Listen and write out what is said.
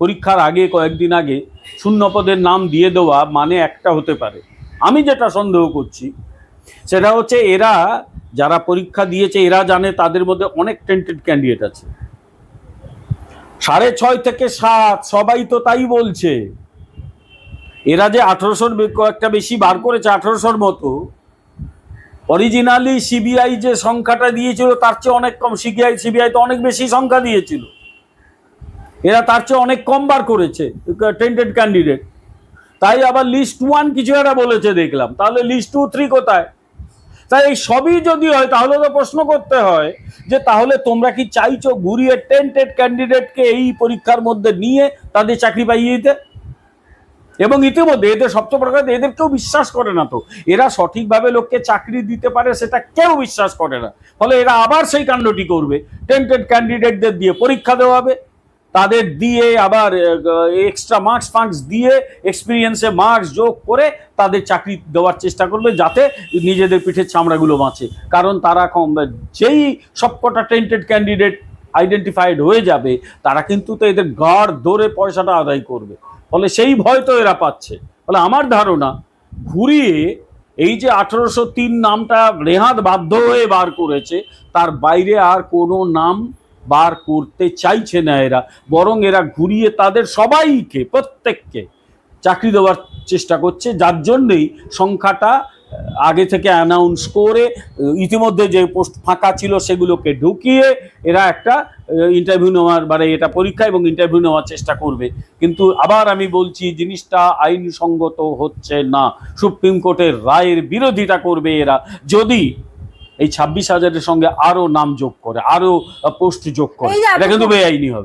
পরীক্ষার আগে, কয়েকদিন আগে শূন্যপদের নাম দিয়ে দেওয়া মানে একটা হতে পারে। আমি যেটা সন্দেহ করছি, সেটা হচ্ছে এরা যারা পরীক্ষা দিয়েছে, এরা জানে তাদের মধ্যে অনেক টেন্টেড ক্যান্ডিডেট আছে। সাড়ে ছয় থেকে সাত, সবাই তো তাই বলছে। এরা যে আঠারোশোর কয়েকটা বেশি বার করেছে, আঠারোশোর মতো। অরিজিনালি সিবিআই যে সংখ্যাটা দিয়েছিল, তার চেয়ে অনেক কম। সিবিআই সিবিআই তো অনেক বেশি সংখ্যা দিয়েছিল। এরা তার চেয়ে অনেক কম বার করেছে টেন্টেড ক্যান্ডিডেট তাই আবার লিস্ট ওয়ান কিছু একটা বলেছে দেখলাম। তাহলে লিস্ট টু থ্রি কোথায়? তাই এই সবই যদি হয়, তাহলে তো প্রশ্ন করতে হয় যে তাহলে তোমরা কি চাইছো ঘুরিয়ে টেন্টেড ক্যান্ডিডেটকে এই পরীক্ষার মধ্যে নিয়ে তাদের চাকরি পাইয়ে দিতে? এবং ইতিমধ্যে এদের সবচেয়ে বড় কথা এদের কেউ বিশ্বাস করে না তো। এরা সঠিকভাবে লোককে চাকরি দিতে পারে সেটা কেউ বিশ্বাস করে না। ফলে এরা আবার সেই কাণ্ডটি করবে। টেন্টেড ক্যান্ডিডেটদের দিয়ে পরীক্ষা দেওয়াবে তাদের দিয়ে আবার এক্সট্রা মার্কস ফার্কস দিয়ে এক্সপিরিয়েন্সে মার্কস যোগ করে তাদের চাকরি দেওয়ার চেষ্টা করবে যাতে নিজেদের পিঠের চামড়াগুলো বাঁচে। কারণ তারা কম, যেই সবকটা টেন্টেড ক্যান্ডিডেট আইডেন্টিফাইড হয়ে যাবে, তারা কিন্তু তো এদের গাড় ধরে পয়সাটা আদায় করবে। ফলে সেই ভয় তো এরা পাচ্ছে। ফলে আমার ধারণা, ঘুরিয়ে এই যে আঠারোশো নামটা রেহাত বাধ্য হয়ে বার করেছে, তার বাইরে আর কোনো নাম বার করতে চাইছে না এরা, বরং এরা ঘুরিয়ে তাদের সবাইকে, প্রত্যেককে চাকরি দেওয়ার চেষ্টা করছে। যার জন্যই সংখ্যাটা আগে থেকে অ্যানাউন্স করে ইতিমধ্যে যে পোস্ট ফাঁকা ছিল সেগুলোকে ঢুকিয়ে এরা একটা ইন্টারভিউ নেওয়ার মানে এটা পরীক্ষা এবং ইন্টারভিউ নেওয়ার চেষ্টা করবে। কিন্তু আবার আমি বলছি, জিনিসটা আইনসঙ্গত হচ্ছে না। সুপ্রিম কোর্টের রায়ের বিরোধিতা করবে এরা। যদি এই ছাব্বিশ হাজারের সঙ্গে আরও নাম যোগ করে আরও পোস্ট যোগ করে। এটা কিন্তু বেআইনি হবে।